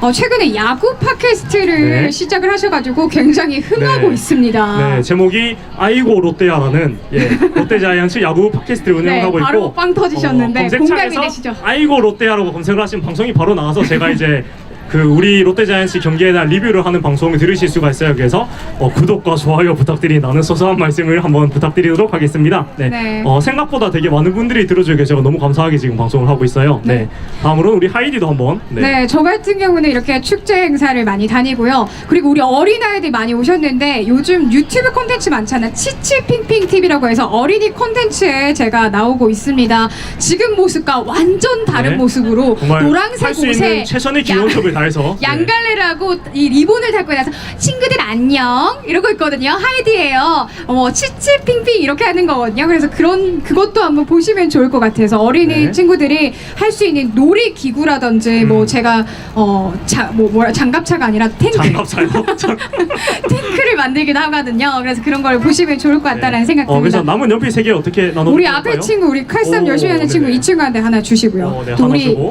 어, 최근에 야구 팟캐스트를 네. 시작을 하셔가지고 굉장히 흥하고 네. 있습니다. 네, 제목이 아이고 롯데야라는 예, 롯데 자이언츠 야구 팟캐스트를 운영하고 네, 바로 있고 빵 터지셨는데 어, 공감이 검색창에서 되시죠? 아이고 롯데야라고 검색을 하시면 방송이 바로 나와서 제가 이제 그 우리 롯데자이언츠 경기에 대한 리뷰를 하는 방송을 들으실 수가 있어요. 그래서 어, 구독과 좋아요 부탁드린다는 소소한 말씀을 한번 부탁드리도록 하겠습니다. 네. 네. 어, 생각보다 되게 많은 분들이 들어주고 계셔서 너무 감사하게 지금 방송을 하고 있어요. 네. 네. 다음으로 우리 하이디도 한번 네. 저 같은 경우는 이렇게 축제 행사를 많이 다니고요. 그리고 우리 어린아이들 많이 오셨는데 요즘 유튜브 콘텐츠 많잖아. 치치핑핑 TV라고 해서 어린이 콘텐츠에 제가 나오고 있습니다. 지금 모습과 완전 다른 네. 모습으로 정말 노란색 할수 있는 옷에 최선의 양- 기원톱을 다해서 네. 양갈래라고 이 리본을 달고 나서 친구들 안녕 이러고 있거든요. 하이디예요. 어머 치치 핑핑 이렇게 하는 거거든요. 그래서 그런 그것도 한번 보시면 좋을 것 같아서 어린이 네. 친구들이 할 수 있는 놀이 기구라든지 뭐 음. 제가 어자뭐 뭐야 장갑차가 아니라 탱크 장갑차요. 탱크를 만들기도 하거든요. 그래서 그런 걸 보시면 좋을 것 같다라는 생각 어, 그래서 듭니다. 남은 연필 세 개 어떻게 나눠? 우리 앞에 친구 우리 칼싸움 오, 열심히 하는 친구 네네. 이 친구한테 하나 주시고요. 어, 네, 또 하나 우리 주고.